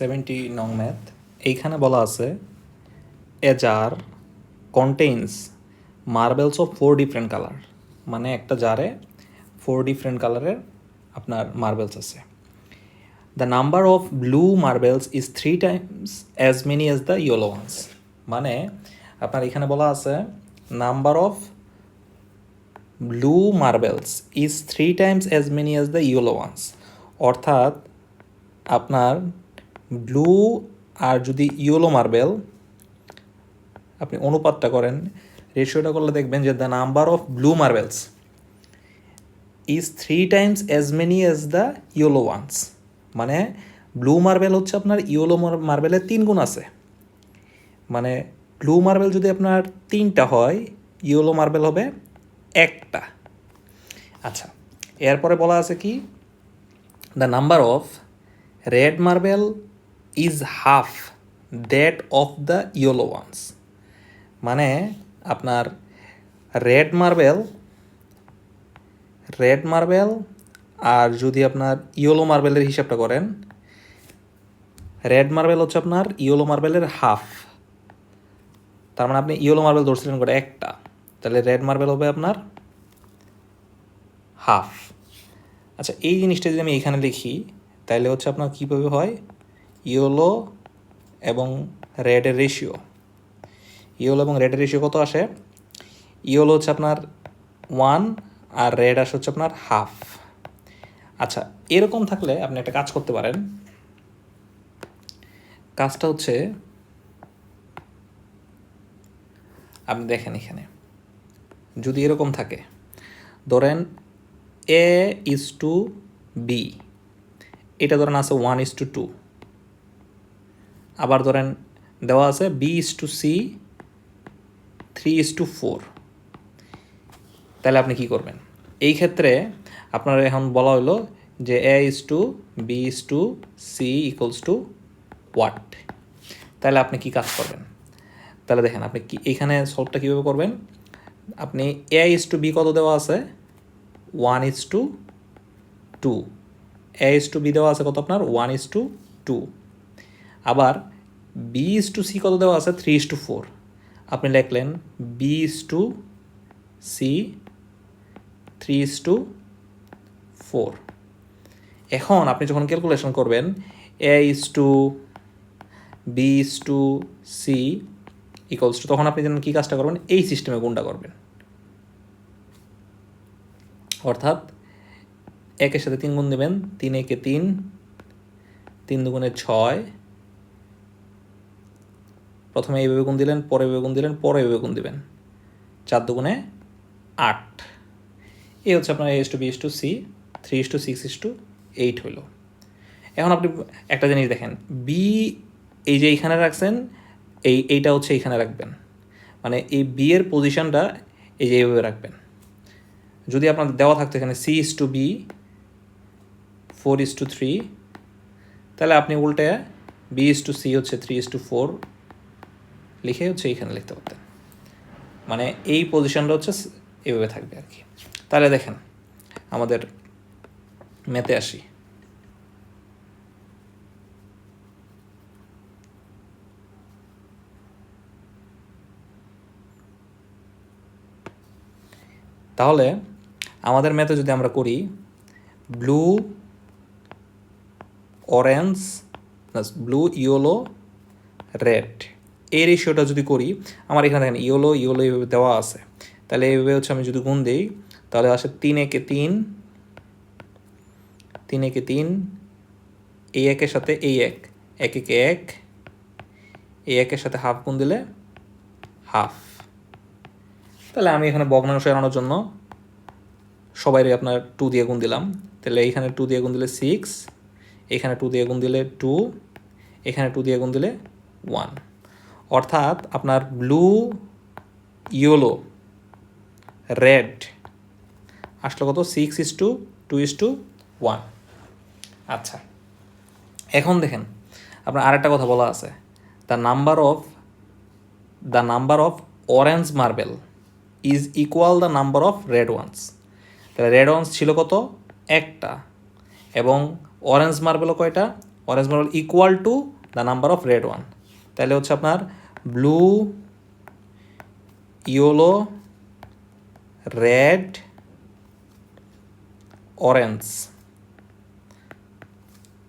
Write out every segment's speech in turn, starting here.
Seventy নং math এইখানে বলা আছে a jar contains marbles of four different colour মানে একটা জারে ফোর ডিফারেন্ট কালারের আপনার মার্বেলস আছে। The number of blue marbles is three times as many as the yellow ones মানে আপনার এখানে বলা আছে number of blue marbles is three times as many as the yellow ones অর্থাৎ আপনার ব্লু আর যদি ইয়েলো মার্বেল, আপনি অনুপাতটা করেন, রেশিওটা করলে দেখবেন যে the number of blue marbles is three times as many as the yellow ones মানে ব্লু মার্বেল হচ্ছে আপনার ইয়েলো মার্বেলের তিন গুণ আছে। মানে ব্লু মার্বেল যদি আপনার তিনটা হয় ইয়েলো মার্বেল হবে একটা। আচ্ছা এরপরে বলা আছে কি? The number of red marble is half that of the yellow ones মানে আপনার রেড মার্বেল রেড মার্বেল আর যদি আপনার ইয়েলো মার্বেলের হিসাবটা করেন রেড মার্বেল হচ্ছে আপনার ইয়েলো মার্বেলের হাফ তার মানে আপনি ইয়েলো মার্বেল ধরছিলেন করে একটা, তাহলে রেড মার্বেল হবে আপনার হাফ আচ্ছা এই জিনিসটা যদি আমি এখানে লিখি, তাহলে হচ্ছে আপনার কীভাবে হয়? ইয়েলো এবং রেডের রেশিও ইয়েলো এবং রেডের রেশিও কত আসে? ইয়েলো হচ্ছে আপনার ওয়ান আর রেড আসে হচ্ছে আপনার হাফ আচ্ছা এরকম থাকলে আপনি একটা কাজ করতে পারেন। কাজটা হচ্ছে, আপনি দেখেন এখানে। যদি এরকম থাকে, ধরেন এ ইজ টু বি এটা ধরেন আছে ওয়ান ইজ টু টু আবার ধরেন দেওয়া আছে B is to C three is to four তাহলে আপনি কি করবেন? এই ক্ষেত্রে আপনার এখন বলা হলো যে A is to B is to C equals to what তাহলে আপনি কি কাজ করবেন? তাহলে দেখেন, আপনি কি, এখানে সলভটা কীভাবে করবেন? আপনি এ ইজ টু বি কত দেওয়া আছে? One is to two A is to B দেওয়া আছে কত আপনার? ওয়ান ইজ টু টু আবার বি ইজ টু সি কত দেওয়া আছে? থ্রি ইস টু ফোর আপনি লিখলেন B is to C three is to four এখন আপনি যখন ক্যালকুলেশন করবেন A is to B is to C equals to তখন আপনি যেন কী কাজটা করবেন? এই সিস্টেমে গুণটা করবেন। অর্থাৎ একের সাথে তিন গুণ দেবেন, তিন একে তিন তিন দুগুণে ছয় প্রথমে এইভাবে গুণ দিলেন, পরে এইভাবে গুণ দিলেন, পরে এইভাবে গুণ দিবেন। চার দুগুণে আট। এই হচ্ছে আপনার is to B is to C three is to six is to eight হইল। এখন আপনি একটা জিনিস দেখেন বি এই যে এইখানে রাখছেন, এই, এইটা হচ্ছে এইখানে রাখবেন। মানে এই বি এর পজিশনটা এই যে এইভাবে রাখবেন। যদি আপনার দেওয়া থাকতো এখানে C is to B four is to three তাহলে আপনি উল্টে বি ইস টু সি হচ্ছে থ্রি ইস টু ফোর লিখে হচ্ছে এইখানে লিখতে পারতেন। মানে এই পজিশনটা হচ্ছে এভাবে থাকবে আর কি। তাহলে দেখেন, আমাদের মেতে আসি। তাহলে আমাদের ম্যাথে যদি আমরা করি blue orange blue yellow red এই রেশিওটা যদি করি, আমার এখানে দেখেন ইয়েলো ইয়েলো এইভাবে দেওয়া আছে। তাহলে এইভাবে হচ্ছে আমি যদি গুণ দিই, তাহলে আসে তিন একে তিন তিন একে তিন, এই একের সাথে এই এক এক একে এক, এই একের সাথে হাফ গুণ দিলে হাফ তাহলে আমি এখানে ভগ্নাংশ এড়ানোর জন্য সবাই আপনার টু দিয়ে গুণ দিলাম। তাহলে এইখানে টু দিয়ে গুণ দিলে সিক্স এখানে টু দিয়ে গুণ দিলে টু এখানে টু দিয়ে গুণ দিলে ওয়ান অর্থাৎ আপনার ব্লু ইয়েলো রেড আসলে কত? Six is to two two is to one এখন দেখেন, আপনার আরেকটা কথা বলা আছে। The number of the number of orange marble is equal the number of red ones তাহলে রেড ওয়ান্স ছিল কত? একটা। এবং অরেঞ্জ মার্বেলও কয়টা? Orange marble equal to the number of red one তাহলে হচ্ছে আপনার ব্লু, ইয়েলো, রেড, অরেঞ্জ।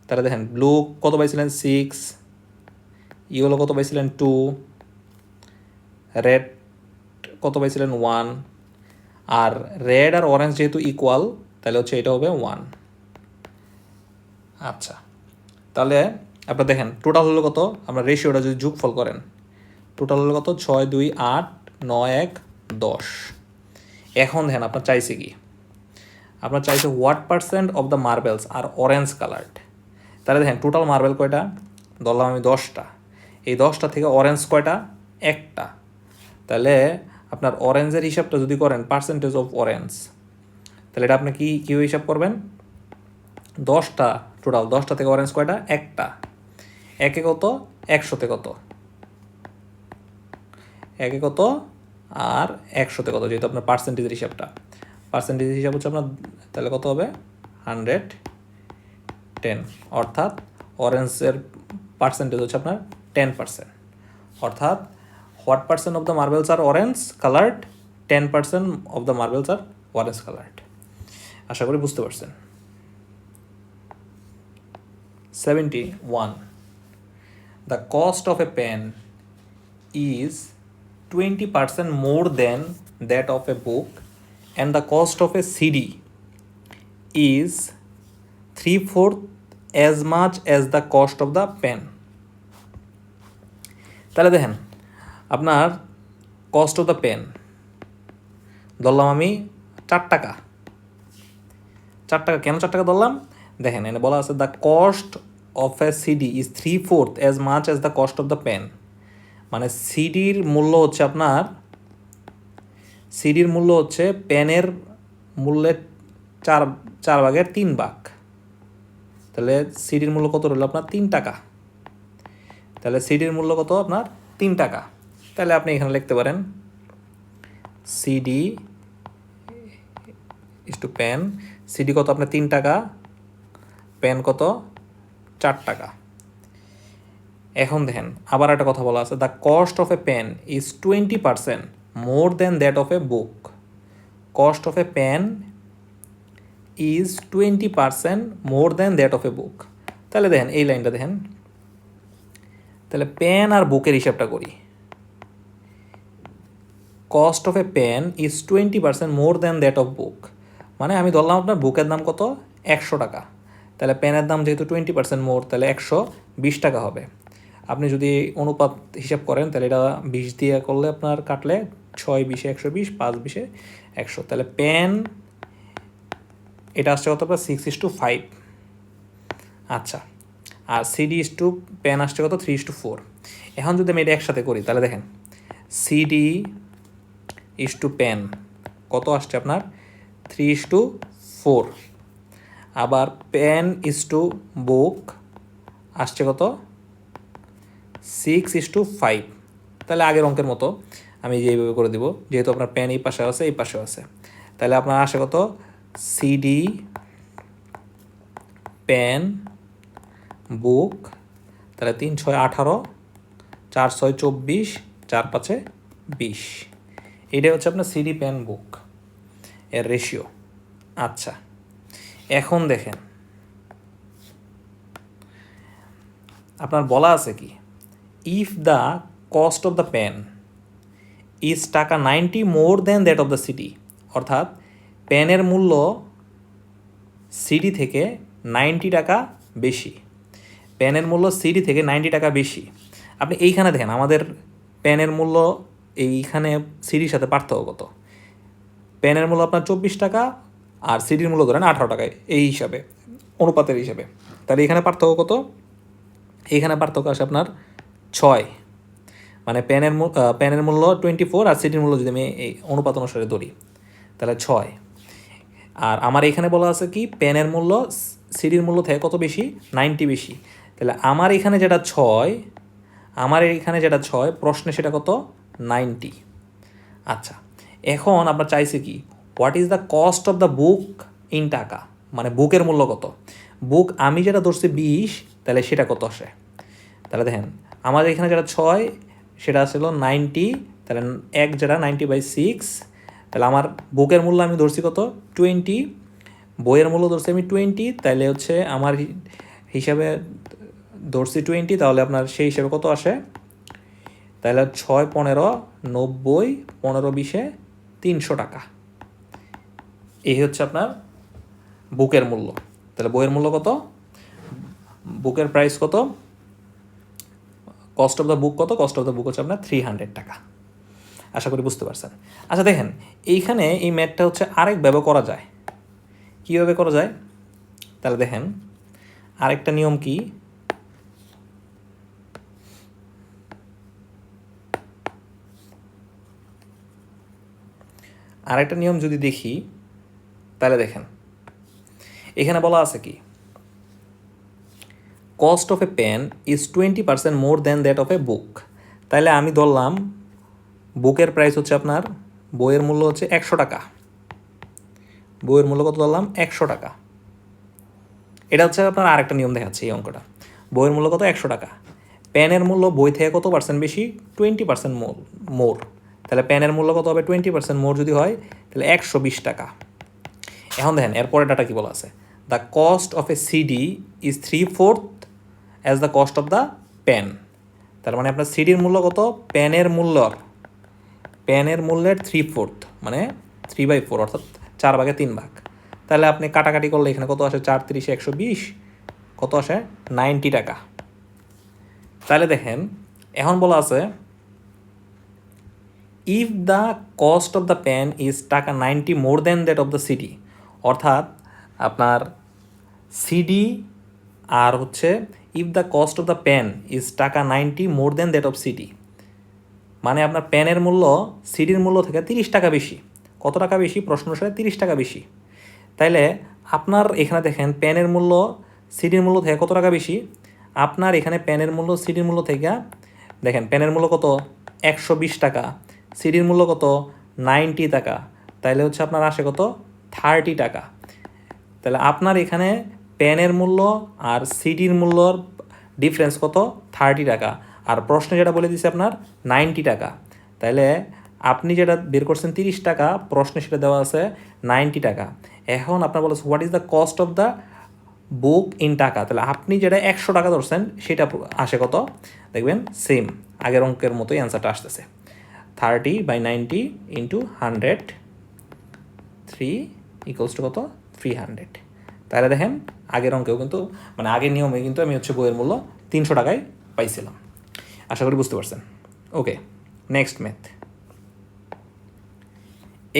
তাহলে দেখেন, ব্লু কত পাইছিলেন? সিক্স, ইয়েলো কত পাইছিলেন? টু, রেড কত পাইছিলেন? ওয়ান। আর রেড আর অরেঞ্জ যেহেতু ইকুয়াল তাহলে হচ্ছে এটা হবে ওয়ান। আচ্ছা তাহলে আপনার দেখেন টোটাল হলো কত? আমরা রেশিওটা যদি যোগফল করেন। টোটাল হলো কত? ছয়, দুই, আট, নয়, এক, দশ। এখন দেখেন আপনার চাইছে কি? আপনার চাইছে what percent of the marbles are orange coloured তাহলে দেখেন টোটাল মার্বেল কয়টা? ধরলাম আমি দশটা। এই দশটা থেকে অরেঞ্জ কয়টা? একটা। তাহলে আপনার অরেঞ্জের হিসাবটা যদি করেন পার্সেন্টেজ অফ অরেঞ্জ তাহলে এটা আপনি কি কীভাবে হিসাব করবেন? দশটা টোটাল দশটা থেকে অরেঞ্জ কয়টা? একটা। একে কত? একশোতে কত? একে কত? আর একশোতে কত? যেহেতু আপনার পার্সেন্টেজের হিসাবটা। পার্সেন্টেজের হিসাব হচ্ছে আপনার, তাহলে কত হবে? হান্ড্রেড টেন অর্থাৎ অরেঞ্জের পার্সেন্টেজ হচ্ছে আপনার টেন পার্সেন্ট অর্থাৎ what percent of the marbles are orange coloured ten percent of the marbles are orange coloured আশা করি বুঝতে পারছেন। Seventy one the cost of a pen is 20% more than that of a book, and the cost of a CD is three fourth as much as the cost of the pen. তাহলে দেখেন, আপনার cost of the pen ধরলাম আমি চার টাকা। চার টাকা কেন চার টাকা ধরলাম? দেখেন, এনে বলা আছে the cost of a CD is three fourth as much as the cost of the pen মানে সিডির মূল্য হচ্ছে আপনার, সিডির মূল্য হচ্ছে পেনের মূল্যের চার চার ভাগের তিন ভাগ। তাহলে সিডির মূল্য কত রইল আপনার? তিন টাকা। তাহলে সিডির মূল্য কত? আপনার তিন টাকা। তাহলে আপনি এখানে লিখতে পারেন, সিডি টু পেন, সিডি কত আপনার? তিন টাকা প্যান কত? চার টাকা। এখন দেখেন, আবার একটা কথা বলা আছে the cost of a pen is twenty percent more than that of a book cost of a pen is twenty percent more than that of a book তাহলে দেখেন, এই লাইনটা দেখেন। তাহলে পেন আর বুকের হিসাবটা করি। Cost of a pen is twenty percent more than that of book মানে আমি ধরলাম আপনার বুকের দাম কত? একশো টাকা। তাহলে পেনের দাম যেহেতু টোয়েন্টি পার্সেন্ট মোর তাহলে একশো বিশ টাকা হবে। আপনি যদি অনুপাত হিসাব করেন, তাহলে এটা বিশ দিয়ে করলে আপনার কাটলে ছয় বিশে একশো বিশ, পাঁচ বিশে একশো। তাহলে পেন এটা আসছে কত আপনার? সিক্স ইস টু ফাইভ আচ্ছা আর সিডি ইস টু পেন আসছে কত? থ্রি ইস টু ফোর এখন যদি আমি এটা একসাথে করি, তাহলে দেখেন সিডি ইস টু পেন কত আসছে আপনার? থ্রি ইস টু ফোর আবার পেন ইস টু বুক আসছে কত? সিক্স ইস টু ফাইভ তাহলে আগের অঙ্কের মতো আমি যে এইভাবে করে দিব, যেহেতু আপনার পেন এই পাশে আছে, এই পাশেও আছে। তাহলে আপনার আসে কত? সিডি পেন বুক তাহলে তিন ছয় আঠারো, চার ছয় চব্বিশ, চার পাঁচে বিশ। এটাই হচ্ছে আপনার সিডি পেন বুক এর রেশিও আচ্ছা এখন দেখেন। আপনার বলা আছে কি? If the cost of the pen is taka ninety more than that of the CD অর্থাৎ পেনের মূল্য সিডি থেকে নাইনটি টাকা বেশি। পেনের মূল্য সিডি থেকে নাইনটি টাকা বেশি। আপনি এইখানে দেখেন, আমাদের পেনের মূল্য এইখানে সিডির সাথে পার্থক্য কত? পেনের মূল্য আপনার চব্বিশ টাকা, আর সিডির মূল্য ধরেন আঠারো টাকায় এই হিসাবে, অনুপাতের হিসাবে। তাহলে এখানে পার্থক্য কত? এইখানে পার্থক্য আসে আপনার ছয়। মানে প্যানের আহ, মূল্য টোয়েন্টি ফোর আর সিটির মূল্য যদি আমি এই অনুপাত অনুসারে ধরি তাহলে ছয়। আর আমার এখানে বলা আছে কি প্যানের মূল্য সিডির মূল্য থেকে কত বেশি? নাইনটি বেশি। তাহলে আমার এখানে যেটা ছয় আমার এখানে যেটা ছয় প্রশ্নে সেটা কত? নাইনটি আচ্ছা এখন আপনার চাইছে কি what is the cost of the book in taka? মানে বুকের মূল্য কত? বুক আমি যেটা ধরছি বিশ তাহলে সেটা কত আসে? তাহলে দেখেন আমাদের এখানে যেটা ছয়, সেটা ছিল নাইনটি, তাহলে এক যেটা নাইনটি বাই সিক্স, তাহলে আমার বুকের মূল্য আমি ধরছি কত? টোয়েন্টি। বইয়ের মূল্য ধরছি আমি টোয়েন্টি তাহলে হচ্ছে আমার হিসাবে ধরছি টোয়েন্টি, তাহলে আপনার সেই হিসাবে কত আসে? তাহলে ছয় পনেরো, নব্বই, পনেরো বিশে তিনশো টাকা। এই হচ্ছে আপনার বুকের মূল্য। তাহলে বইয়ের মূল্য কত? বুকের প্রাইস কত? কস্ট অফ দ্য বুক কত? কস্ট অফ দ্য বুক হচ্ছে আপনার থ্রি হান্ড্রেড টাকা। আশা করি বুঝতে পারছেন। আচ্ছা দেখেন, এইখানে এই ম্যাথটা হচ্ছে আরেকভাবে করা যায়। কীভাবে করা যায়? তাহলে দেখেন, আরেকটা নিয়ম কি? আরেকটা নিয়ম যদি দেখি, তাহলে দেখেন, এখানে বলা আছে কি? Cost of a pen is twenty percent more than that of a book তাহলে আমি ধরলাম বুকের প্রাইস হচ্ছে আপনার, বইয়ের মূল্য হচ্ছে একশো টাকা। বইয়ের মূল্য কত ধরলাম? একশো টাকা। এটা হচ্ছে আপনার আরেকটা নিয়ম দেখাচ্ছে এই অঙ্কটা। বইয়ের মূল্য কত? একশো টাকা। পেনের মূল্য বই থেকে কত পার্সেন্ট বেশি? টোয়েন্টি পার্সেন্ট মোর মোর তাহলে পেনের মূল্য কত হবে? টোয়েন্টি পার্সেন্ট মোর যদি হয় তাহলে একশো বিশ টাকা। এখন দেখেন এরপরে ডাটা কি বলা আছে? The cost of a CD is three fourth as the cost of the pen তার মানে আপনার সিডির মূল্য কত? পেনের মূল্যর। পেনের মূল্যের থ্রি ফোর্থ মানে থ্রি বাই ফোর অর্থাৎ চার ভাগে তিন ভাগ। তাহলে আপনি কাটাকাটি করলে এখানে কত আসে? চার তিরিশে একশো বিশ। কত আসে? নাইনটি টাকা। তাহলে দেখেন, এখন বলা আছে if the cost of the pen is taka ninety more than that of the CD অর্থাৎ আপনার সিডি আর হচ্ছে if the cost of the pen is taka ninety more than that of CD মানে আপনার পেনের মূল্য সিডির মূল্য থেকে তিরিশ টাকা বেশি। কত টাকা বেশি? প্রশ্ন অনুসারে তিরিশ টাকা বেশি। তাইলে আপনার এখানে দেখেন পেনের মূল্য সিডির মূল্য থেকে কত টাকা বেশি? আপনার এখানে পেনের মূল্য সিডির মূল্য থেকে, দেখেন পেনের মূল্য কত? একশো বিশ টাকা। সিডির মূল্য কত? নাইনটি টাকা। তাইলে হচ্ছে আপনার আসে কত? থার্টি টাকা। তাহলে আপনার এখানে পেনের মূল্য আর সিডির মূল্যর ডিফারেন্স কত? থার্টি টাকা। আর প্রশ্নে যেটা বলে দিছে আপনার নাইনটি টাকা। তাহলে আপনি যেটা বের করছেন তিরিশ টাকা, প্রশ্নে সেটা দেওয়া আছে নাইনটি টাকা। এখন আপনার বলেছে what is the cost of the book in taka? তাহলে আপনি যেটা একশো টাকা ধরছেন, সেটা আসে কত? দেখবেন সেম আগের অঙ্কের মতোই অ্যান্সারটা আসতেছে। Thirty by ninety into hundred three equals to কত? থ্রি হান্ড্রেড তাহলে দেখেন, আগের অঙ্কেও কিন্তু মানে আগের নিয়মে কিন্তু আমি হচ্ছে বইয়ের মূল্য তিনশো টাকায় পাইছিলাম। আশা করি বুঝতে পারছেন। ওকে নেক্সট ম্যাথ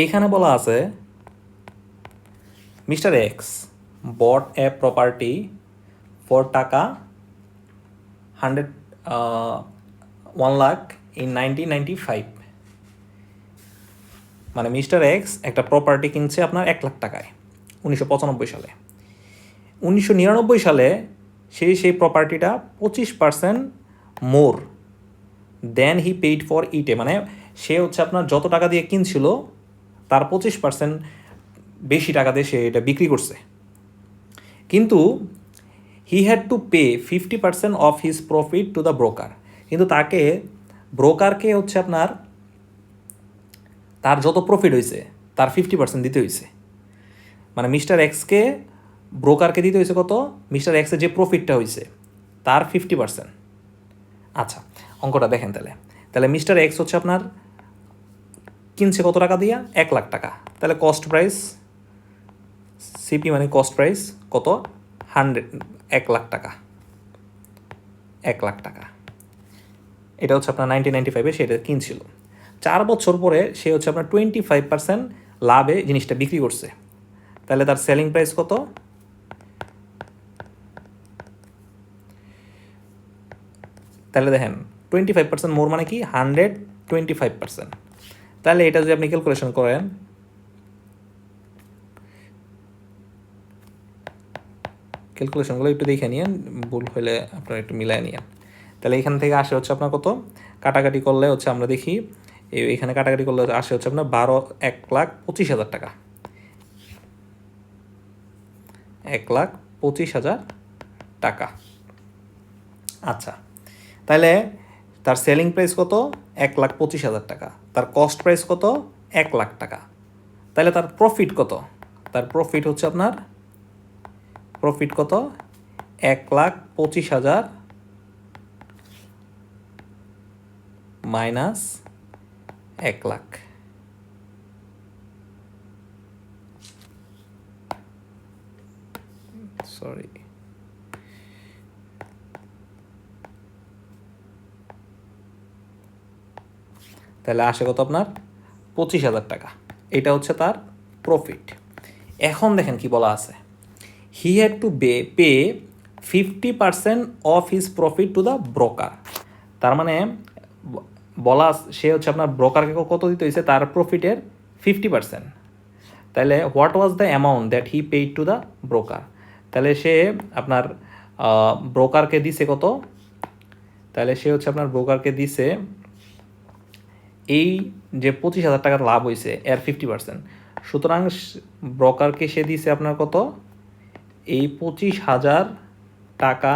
এইখানে বলা আছে mister X bought a property for taka hundred one lakh in nineteen ninety five মানে মিস্টার এক্স একটা প্রপার্টি কিনছে আপনার এক লাখ টাকায়, উনিশশো পঁচানব্বই সালে। উনিশশো নিরানব্বই সালে সেই সেই প্রপার্টিটা পঁচিশ percent more than he paid for ইটে মানে সে হচ্ছে আপনার যত টাকা দিয়ে কিনছিল, তার পঁচিশ পার্সেন্ট বেশি টাকা দিয়ে সে এটা বিক্রি করছে। কিন্তু he had to pay fifty percent of his profit to the broker কিন্তু তাকে ব্রোকারকে হচ্ছে আপনার তার যত প্রফিট হয়েছে তার ফিফটি পার্সেন্ট দিতে হয়েছে মানে মিস্টার এক্সকে ব্রোকারকে দিতে হয়েছে কত? মিস্টার এক্সের যে প্রফিটটা হয়েছে, তার ফিফটি পার্সেন্ট আচ্ছা অঙ্কটা দেখেন তাহলে। তাহলে মিস্টার এক্স হচ্ছে আপনার, কিনছে কত টাকা দিয়া? এক লাখ টাকা। তাহলে কস্ট প্রাইস সিপি মানে কস্ট প্রাইস কত? হান্ড্রেড এক লাখ টাকা। এক লাখ টাকা। এটা হচ্ছে আপনার নাইনটিন নাইনটি ফাইভে সেটা কিনছিল। চার বছর পরে সে হচ্ছে আপনার টোয়েন্টি ফাইভ পার্সেন্ট লাভে জিনিসটা বিক্রি করছে। তাহলে তার সেলিং প্রাইস কত? তাহলে দেখেন টোয়েন্টি ফাইভ পার্সেন্ট মোর মানে কি? হান্ড্রেড টোয়েন্টি ফাইভ পার্সেন্ট তাহলে এটা যদি আপনি ক্যালকুলেশন করেন ক্যালকুলেশনগুলো একটু দেখে নিন ভুল হলে আপনারা একটু মিলায় নিন তাহলে এখান থেকে আসে হচ্ছে আপনার কত? কাটাকাটি করলে হচ্ছে আমরা দেখি, এই এখানে কাটাকাটি করলে আসে হচ্ছে আপনার বারো, এক লাখ পঁচিশ হাজার টাকা। এক লাখ পঁচিশ হাজার টাকা। আচ্ছা তাহলে তার সেলিং প্রাইস কত? এক লাখ পঁচিশ হাজার টাকা। তার কস্ট প্রাইস কত? এক লাখ টাকা। তাহলে তার প্রফিট কত? তার প্রফিট হচ্ছে আপনার প্রফিট কত? এক লাখ পঁচিশ হাজার মাইনাস এক লাখ। সরি তাহলে আসে কত আপনার? পঁচিশ হাজার টাকা। এটা হচ্ছে তার প্রফিট এখন দেখেন কি বলা আছে। He had to be pay fifty percent of his profit to the broker তার মানে বলা সে হচ্ছে আপনার ব্রোকারকে কত দিতে হয়েছে? তার প্রফিটের ফিফটি পার্সেন্ট তাহলে what was the amount that he paid to the broker তাহলে সে আপনার ব্রোকারকে দিছে কত? তাহলে সে হচ্ছে আপনার ব্রোকারকে দিছে এই যে পঁচিশ হাজার টাকার লাভ হয়েছে এর ফিফটি পার্সেন্ট সুতরাং ব্রোকারকে সে দিয়েছে আপনার কত? এই পঁচিশ হাজার টাকা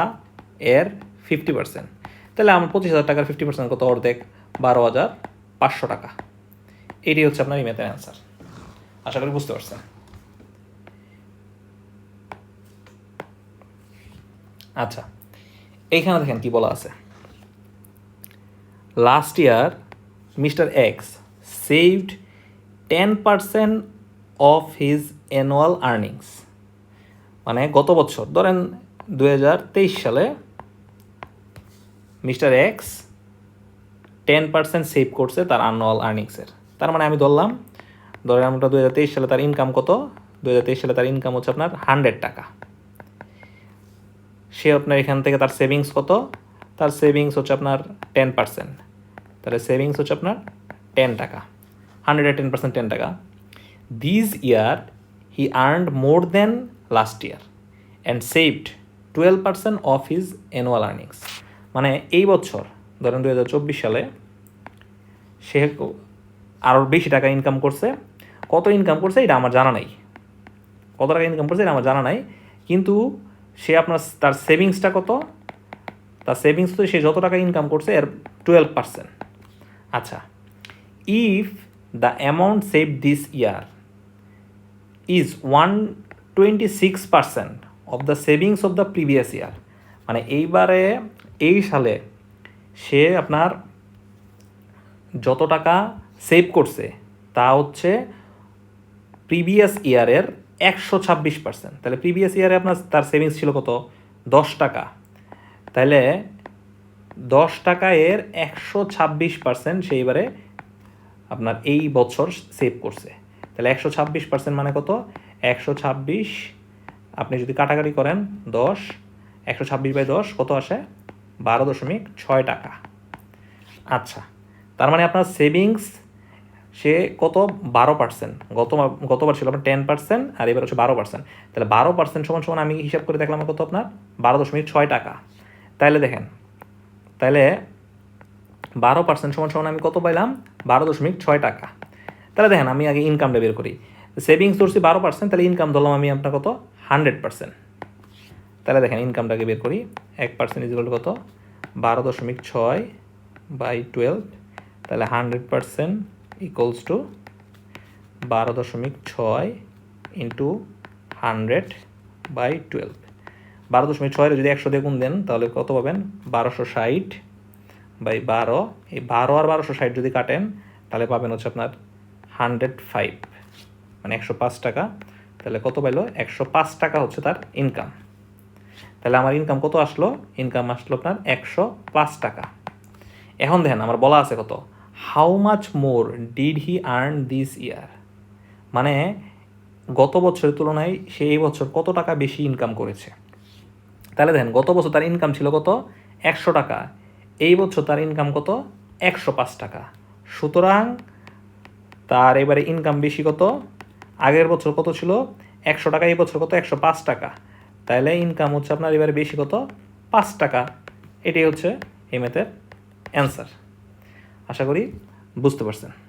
এর ফিফটি পার্সেন্ট তাহলে আমার পঁচিশ হাজার টাকার ফিফটি পার্সেন্ট কত? অর্ধেক বারো হাজার পাঁচশো টাকা। এটি হচ্ছে আপনার ইমেতের অ্যান্সার আশা করি বুঝতে পারছেন। আচ্ছা এইখানে দেখেন কি বলা আছে। Last year mister X saved ten percent of his annual earnings মানে গত বছর, ধরেন দু হাজার তেইশ সালে mister X ten percent save করছে তার অ্যানুয়াল আর্নিংসের তার মানে আমি ধরলাম, ধরেন আমরা দু হাজার তেইশ সালে তার ইনকাম কত? দু হাজার তেইশ সালে তার ইনকাম হচ্ছে আপনার হান্ড্রেড টাকা। সে আপনার এখান থেকে তার সেভিংস কত? তার সেভিংস হচ্ছে আপনার টেন পার্সেন্ট তাহলে সেভিংস হচ্ছে আপনার টেন টাকা হান্ড্রেড টেন পার্সেন্ট টেন টাকা। This year he earned more than last year and saved twelve percent of his annual earnings মানে এই বছর, ধরেন দু হাজার চব্বিশ সালে সে আরও বেশি টাকা ইনকাম করছে। কত ইনকাম করছে এটা আমার জানা নাই। কত টাকা ইনকাম করছে এটা আমার জানা নাই। কিন্তু সে আপনার তার সেভিংসটা কত? তার সেভিংস তো সে যত টাকা ইনকাম করছে এর টুয়েলভ পার্সেন্ট আচ্ছা if the amount save this year is one twenty six percent of the savings of the previous year মানে এইবারে এই সালে সে আপনার যত টাকা সেভ করছে, তা হচ্ছে প্রিভিয়াস ইয়ারের একশো ছাব্বিশ পার্সেন্ট তাহলে প্রিভিয়াস ইয়ারে আপনার তার সেভিংস ছিল কত? দশ টাকা। তাহলে দশ টাকা এর একশো ছাব্বিশ পার্সেন্ট সেইবারে আপনার এই বছর সেভ করছে। তাহলে একশো ছাব্বিশ পার্সেন্ট মানে কত? একশো ছাব্বিশ, আপনি যদি কাটাকাটি করেন দশ, একশো ছাব্বিশ বাই দশ কত আসে? বারো দশমিক ছয় টাকা। আচ্ছা তার মানে আপনার সেভিংস সে কত? বারো পার্সেন্ট গত গতবার ছিল আপনার টেন পার্সেন্ট আর এবার হচ্ছে বারো পার্সেন্ট তাহলে বারো পার্সেন্ট সমান সমান আমি হিসাব করে দেখলাম কত আপনার? বারো দশমিক ছয় টাকা। তাহলে দেখেন তাহলে বারো পার্সেন্ট সমান সমান আমি কত পাইলাম? বারো দশমিক ছয় টাকা। তাহলে দেখেন, আমি আগে ইনকামটা বের করি। সেভিংস ধরছি বারো পার্সেন্ট তাহলে ইনকাম ধরলাম আমি আপনার কত? হান্ড্রেড পার্সেন্ট তাহলে দেখেন ইনকামটাকে বের করি। এক পার্সেন্ট ইজিকাল কত? বারো দশমিক ছয় বাই টুয়েলভ তাহলে হান্ড্রেড পার্সেন্ট ইকুয়ালস টু বারো দশমিক ছয় ইন্টু হান্ড্রেড বাই টুয়েলভ বারো দশমিক ছয়ের যদি একশো দিয়ে গুণ দেন, তাহলে কত পাবেন? বারোশো ষাট বাই বারো। এই বারো আর বারোশো ষাট যদি কাটেন, তাহলে পাবেন হচ্ছে আপনার হান্ড্রেড ফাইভ মানে একশো পাঁচ টাকা। তাহলে কত পাইলো? একশো পাঁচ টাকা হচ্ছে তার ইনকাম তাহলে আমার ইনকাম কত আসলো? ইনকাম আসলো আপনার একশো পাঁচ টাকা। এখন দেখেন, আমার বলা আছে কত? How much more did he earn this year মানে গত বছরের তুলনায় সে এই বছর কত টাকা বেশি ইনকাম করেছে? তাহলে দেখেন, গত বছর তার ইনকাম ছিল কত? একশো টাকা। এই বছর তার ইনকাম কত? একশো পাঁচ টাকা। সুতরাং তার এবারে ইনকাম বেশি কত? আগের বছর কত ছিল? একশো টাকা, এই বছর কত? একশো পাঁচ টাকা। তাহলে ইনকাম হচ্ছে আপনার এবারে বেশি কত? পাঁচ টাকা। এটাই হচ্ছে এই ম্যাথের অ্যান্সার আশা করি বুঝতে পারছেন।